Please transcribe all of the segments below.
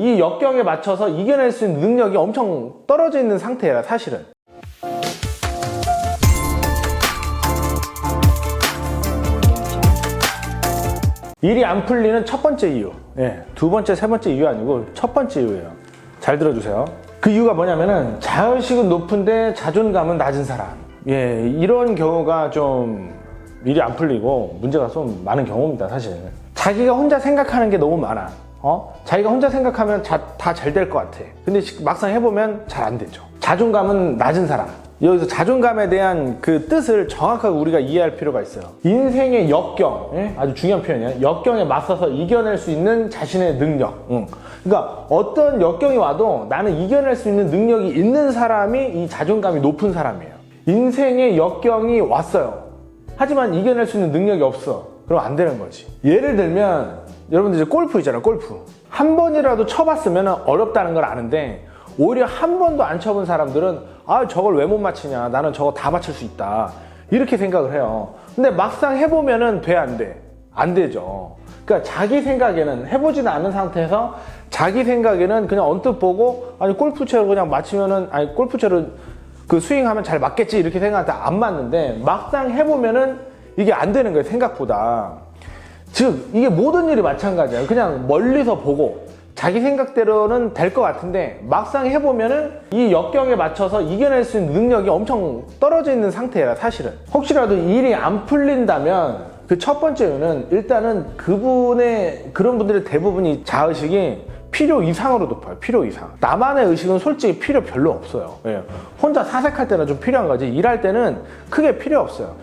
이 역경에 맞춰서 이겨낼 수 있는 능력이 엄청 떨어져 있는 상태라 사실은. 일이 안 풀리는 첫 번째 이유. 예, 두 번째, 세 번째 이유 아니고 첫 번째 이유예요. 잘 들어주세요. 그 이유가 뭐냐면은 자의식은 높은데 자존감은 낮은 사람. 예, 이런 경우가 좀 일이 안 풀리고 문제가 좀 많은 경우입니다, 사실. 자기가 혼자 생각하는 게 너무 많아. 어? 자기가 혼자 생각하면 다 잘 될 것 같아. 근데 막상 해보면 잘 안 되죠. 자존감은 낮은 사람. 여기서 자존감에 대한 그 뜻을 정확하게 우리가 이해할 필요가 있어요. 인생의 역경, 예? 아주 중요한 표현이에요. 역경에 맞서서 이겨낼 수 있는 자신의 능력. 응. 그러니까 어떤 역경이 와도 나는 이겨낼 수 있는 능력이 있는 사람이 이 자존감이 높은 사람이에요. 인생의 역경이 왔어요. 하지만 이겨낼 수 있는 능력이 없어. 그럼 안 되는 거지. 예를 들면 여러분들 이제 골프 있잖아요. 골프. 한 번이라도 쳐봤으면 어렵다는 걸 아는데 오히려 한 번도 안 쳐본 사람들은 아 저걸 왜 못 맞히냐 나는 저거 다 맞출 수 있다 이렇게 생각을 해요 근데 막상 해보면은 돼 안 돼? 안 되죠 그러니까 자기 생각에는 해보지도 않은 상태에서 자기 생각에는 그냥 언뜻 보고 아니 골프채로 그냥 맞히면은 아니 골프채로 그 스윙하면 잘 맞겠지 이렇게 생각하는데 안 맞는데 막상 해보면은 이게 안 되는 거예요 생각보다 즉 이게 모든 일이 마찬가지예요. 그냥 멀리서 보고 자기 생각대로는 될 것 같은데 막상 해보면은 이 역경에 맞춰서 이겨낼 수 있는 능력이 엄청 떨어져 있는 상태라 사실은. 혹시라도 일이 안 풀린다면 그 첫 번째 이유는 일단은 그분의 그런 분들의 대부분이 자의식이 필요 이상으로 높아요 필요 이상. 나만의 의식은 솔직히 필요 별로 없어요. 예. 혼자 사색할 때는 좀 필요한 거지. 일할 때는 크게 필요 없어요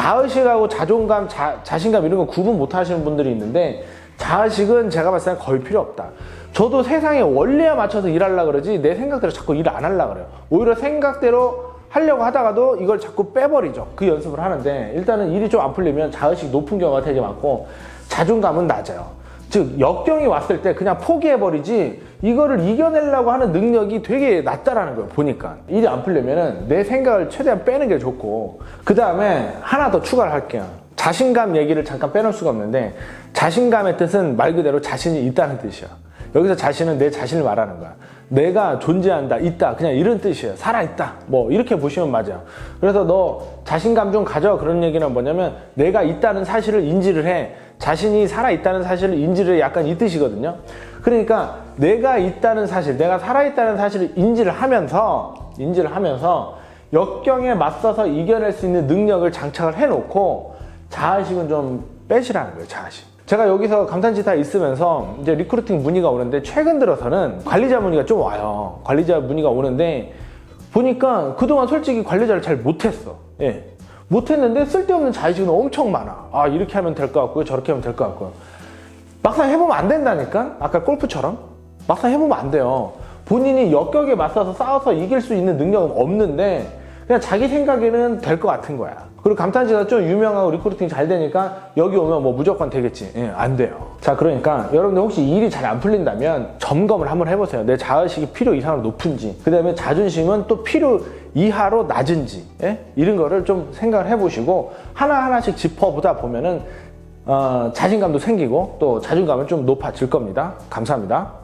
자의식하고 자존감 자, 자신감 이런 거 구분 못 하시는 분들이 있는데 자의식은 제가 봤을 때 거의 필요 없다. 저도 세상의 원리에 맞춰서 일하려고 그러지 내 생각대로 자꾸 일을 안 하려고 그래요. 오히려 생각대로 하려고 하다가도 이걸 자꾸 빼버리죠. 그 연습을 하는데 일단은 일이 좀 안 풀리면 자의식이 높은 경우가 되게 많고 자존감은 낮아요. 즉 역경이 왔을 때 그냥 포기해버리지 이거를 이겨내려고 하는 능력이 되게 낮다라는 거예요. 보니까 일이 안 풀리면은 내 생각을 최대한 빼는 게 좋고 그 다음에 하나 더 추가를 할게요. 자신감 얘기를 잠깐 빼놓을 수가 없는데 자신감의 뜻은 말 그대로 자신이 있다는 뜻이야. 여기서 자신은 내 자신을 말하는 거야. 내가 존재한다, 있다, 그냥 이런 뜻이에요. 살아있다. 뭐, 이렇게 보시면 맞아요. 그래서 너 자신감 좀 가져. 그런 얘기는 뭐냐면 내가 있다는 사실을 인지를 해. 자신이 살아있다는 사실을 인지를 해. 약간 이 뜻이거든요. 그러니까 내가 있다는 사실, 내가 살아있다는 사실을 인지를 하면서, 인지를 하면서 역경에 맞서서 이겨낼 수 있는 능력을 장착을 해놓고 자아식은 좀 빼시라는 거예요, 자아식. 제가 여기서 감탄지 다 있으면서 이제 리크루팅 문의가 오는데 최근 들어서는 관리자 문의가 좀 와요. 관리자 문의가 오는데 보니까 그동안 솔직히 관리자를 잘 못했어. 예. 못했는데 쓸데없는 자의식은 엄청 많아. 아, 이렇게 하면 될 것 같고요. 저렇게 하면 될 것 같고요. 막상 해보면 안 된다니까? 아까 골프처럼? 막상 해보면 안 돼요. 본인이 역격에 맞서서 싸워서 이길 수 있는 능력은 없는데 그냥 자기 생각에는 될 것 같은 거야. 그리고 감탄지가 좀 유명하고 리크루팅 잘 되니까 여기 오면 뭐 무조건 되겠지. 예, 안 돼요. 자, 그러니까 여러분들 혹시 일이 잘 안 풀린다면 점검을 한번 해보세요. 내 자의식이 필요 이상으로 높은지, 그 다음에 자존심은 또 필요 이하로 낮은지, 예? 이런 거를 좀 생각을 해보시고 하나하나씩 짚어보다 보면은 어, 자신감도 생기고 또 자존감은 좀 높아질 겁니다. 감사합니다.